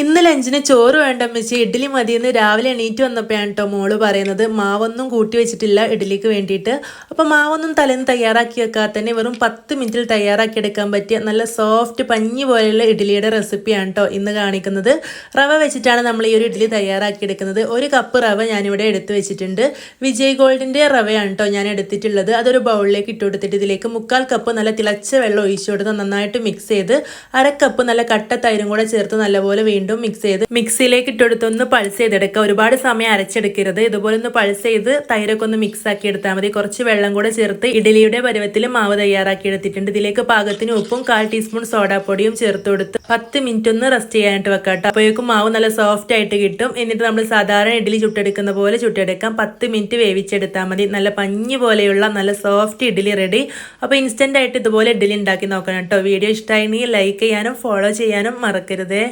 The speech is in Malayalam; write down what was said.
ഇന്ന് ലഞ്ചിന് ചോറ് വേണ്ട അമ്മച്ചി ഇഡ്ഡലി മതിയെന്ന് രാവിലെ എണീറ്റ് വന്നപ്പോഴാണ് കേട്ടോ മോൾ പറയുന്നത് മാവൊന്നും കൂട്ടി വെച്ചിട്ടില്ല ഇഡ്ഡലിക്ക് വേണ്ടിയിട്ട്. അപ്പോൾ മാവൊന്നും തലേന്ന് തയ്യാറാക്കി വെക്കാതെ തന്നെ വെറും പത്ത് മിനിറ്റിൽ തയ്യാറാക്കി എടുക്കാൻ പറ്റിയ നല്ല സോഫ്റ്റ് പഞ്ഞി പോലെയുള്ള ഇഡ്ഡലിയുടെ റെസിപ്പിയാണ് കേട്ടോ ഇന്ന് കാണിക്കുന്നത്. റവ വെച്ചിട്ടാണ് നമ്മൾ ഈ ഒരു ഇഡ്ഡലി തയ്യാറാക്കി എടുക്കുന്നത്. ഒരു കപ്പ് റവ ഞാനിവിടെ എടുത്തു വെച്ചിട്ടുണ്ട്. വിജയ് ഗോൾഡിന്റെ റവയാണ് കേട്ടോ ഞാൻ എടുത്തിട്ടുള്ളത്. അതൊരു ബൗളിലേക്ക് ഇട്ട് കൊടുത്തിട്ട് ഇതിലേക്ക് മുക്കാൽ കപ്പ് നല്ല തിളച്ച വെള്ളം ഒഴിച്ചു കൊടുത്ത് നന്നായിട്ട് മിക്സ് ചെയ്ത് അര കപ്പ് നല്ല കട്ട തൈരും കൂടെ ചേർത്ത് നല്ലപോലെ വീണ്ടും മിക്സ് ചെയ്ത് മിക്സിയിലേക്ക് ഇട്ടെടുത്ത് ഒന്ന് പൾസ് ചെയ്തെടുക്കുക. ഒരുപാട് സമയം അരച്ചെടുക്കരുത്. ഇതുപോലെ ഒന്ന് പൾസ് ചെയ്ത് തൈരൊക്കെ ഒന്ന് മിക്സ് ആക്കി എടുത്താൽ മതി. കുറച്ച് വെള്ളം കൂടെ ചേർത്ത് ഇഡലിയുടെ പരുവത്തിൽ മാവ് തയ്യാറാക്കി എടുത്തിട്ടുണ്ട്. ഇതിലേക്ക് പാകത്തിന് ഉപ്പും കാൽ ടീസ്പൂൺ സോഡാപ്പൊടിയും ചേർത്ത് കൊടുത്ത് പത്ത് മിനിറ്റ് ഒന്ന് റെസ്റ്റ് ചെയ്യാനായിട്ട് വെക്കാട്ടോ അപ്പോഴേക്കും മാവ് നല്ല സോഫ്റ്റ് ആയിട്ട് കിട്ടും. എന്നിട്ട് നമ്മൾ സാധാരണ ഇഡലി ചുട്ടെടുക്കുന്ന പോലെ ചുട്ടെടുക്കാം. പത്ത് മിനിറ്റ് വേവിച്ചെടുത്താൽ മതി. നല്ല പഞ്ഞി പോലെയുള്ള നല്ല സോഫ്റ്റ് ഇഡലി റെഡി അപ്പോൾ ഇൻസ്റ്റന്റ് ആയിട്ട് ഇതുപോലെ ഇഡലി ഉണ്ടാക്കി നോക്കണം കേട്ടോ. വീഡിയോ ഇഷ്ടമായി ലൈക്ക് ചെയ്യാനും ഫോളോ ചെയ്യാനും മറക്കരുതേ.